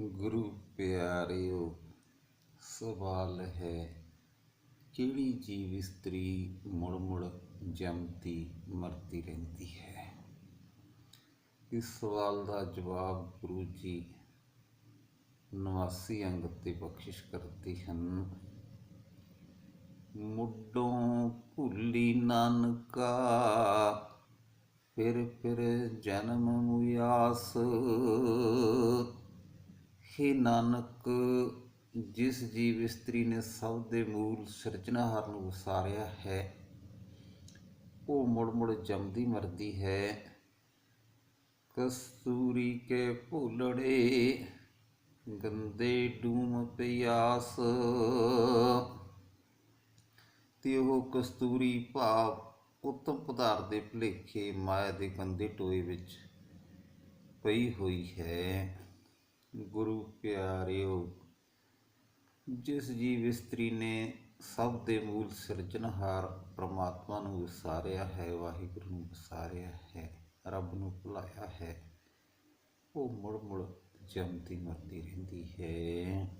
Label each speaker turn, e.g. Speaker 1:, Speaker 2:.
Speaker 1: ਗੁਰੂ ਪਿਆਰਿਓ, ਸਵਾਲ ਹੈ, ਕਿਹੜੀ ਜੀਵ ਇਸਤਰੀ ਮੁੜ ਮੁੜ ਜੰਮਦੀ ਮਰਦੀ ਰਹਿੰਦੀ ਹੈ? ਇਸ ਸਵਾਲ ਦਾ ਜਵਾਬ ਗੁਰੂ ਜੀ ਨਵਾਸੀ ਅੰਗ ਤੇ ਬਖਸ਼ਿਸ਼ ਕਰਦੇ ਹਨ। ਮੁੱਢੋਂ ਭੁੱਲੀ ਨਾਨਕਾ ਫਿਰ ਫਿਰ ਜਨਮ ਮੁਆਸ ਹੇ ਨਾਨਕ, ਜਿਸ ਜੀਵ ਇਸਤਰੀ ਨੇ ਸਭ ਦੇ ਮੂਲ ਸਿਰਜਣਹਾਰ ਨੂੰ ਵਸਾਰਿਆ ਹੈ, ਉਹ ਮੁੜ ਮੁੜ ਜੰਮਦੀ ਮਰਦੀ ਹੈ। ਕਸਤੂਰੀ ਕੇ ਭੁਲੜੇ, ਗੰਦੇ ਡੂਮ ਪਿਆਸ। ਤੇ ਉਹ ਕਸਤੂਰੀ ਭਾਵ ਉੱਤਮ ਪਦਾਰਥ ਦੇ ਭੁਲੇਖੇ ਮਾਇਆ ਦੇ ਗੰਦੇ ਟੋਏ ਵਿੱਚ ਪਈ ਹੋਈ ਹੈ। ਗੁਰੂ ਪਿਆਰਿਓ, ਜਿਸ ਜੀਵ ਇਸਤਰੀ ਨੇ ਸਭ ਦੇ ਮੂਲ ਸਿਰਜਣਹਾਰ ਪ੍ਰਮਾਤਮਾ ਨੂੰ ਵਿਸਾਰਿਆ ਹੈ, ਵਾਹਿਗੁਰੂ ਨੂੰ ਵਿਸਾਰਿਆ ਹੈ, ਰੱਬ ਨੂੰ ਭੁਲਾਇਆ ਹੈ, ਉਹ ਮੁੜ ਮੁੜ ਜੰਮਦੀ ਮਰਦੀ ਰਹਿੰਦੀ ਹੈ।